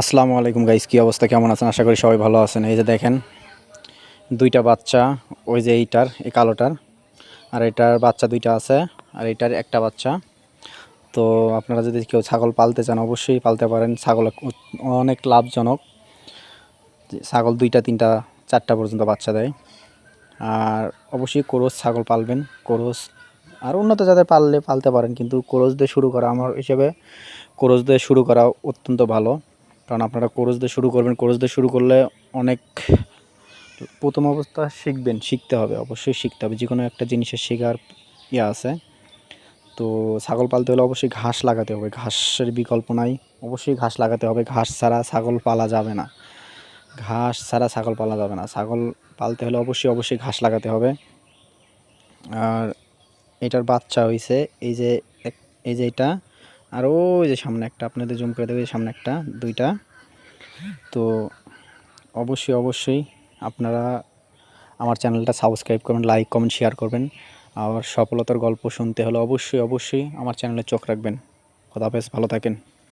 আসসালামু আলাইকুম গাইস, কী অবস্থা? কেমন আছেন? আশা করি সবাই ভালো আছেন। এই যে দেখেন, দুইটা বাচ্চা, ওই যে এইটার, এই কালোটার, আর এটার বাচ্চা দুইটা আছে, আর এটার একটা বাচ্চা। তো আপনারা যদি কেউ ছাগল পালতে চান, অবশ্যই পালতে পারেন। ছাগল অনেক লাভজনক। ছাগল দুইটা, তিনটা, চারটা পর্যন্ত বাচ্চা দেয়। আর অবশ্যই কোরস ছাগল পালবেন। কোরস আর উন্নত জাতের পাললে পালতে পারেন, কিন্তু কোরস দিয়ে শুরু করা আমার হিসেবে কোরস দিয়ে শুরু করা অত্যন্ত ভালো। কারণ আপনারা কোরস দিয়ে শুরু করবেন। কোরস দিয়ে শুরু করলে অনেক প্রথম অবস্থা শিখবেন, শিখতে হবে, অবশ্যই শিখতে হবে। যে কোনো একটা জিনিসের শেখার ইয়ে আছে। তো ছাগল পালতে হলে অবশ্যই ঘাস লাগাতে হবে। ঘাসের বিকল্প নাই। অবশ্যই ঘাস লাগাতে হবে। ঘাস ছাড়া ছাগল পালা যাবে না। ঘাস ছাড়া ছাগল পালা যাবে না। ছাগল পালতে হলে অবশ্যই অবশ্যই ঘাস লাগাতে হবে। আর এটার বাচ্চা হয়েছে এই যে এই যে এটা আর ওই যে সামনে একটা, আপনাদের জুম করে দেবে সামনে একটা, দুইটা। তো অবশ্যই অবশ্যই আপনারা আমার চ্যানেলটা সাবস্ক্রাইব করবেন লাইক কমেন্ট শেয়ার করবেন। আর সফলতার গল্প শুনতে হলে অবশ্যই অবশ্যই আমার চ্যানেলে চোখ রাখবেন। খোদাফেজ ভালো থাকেন।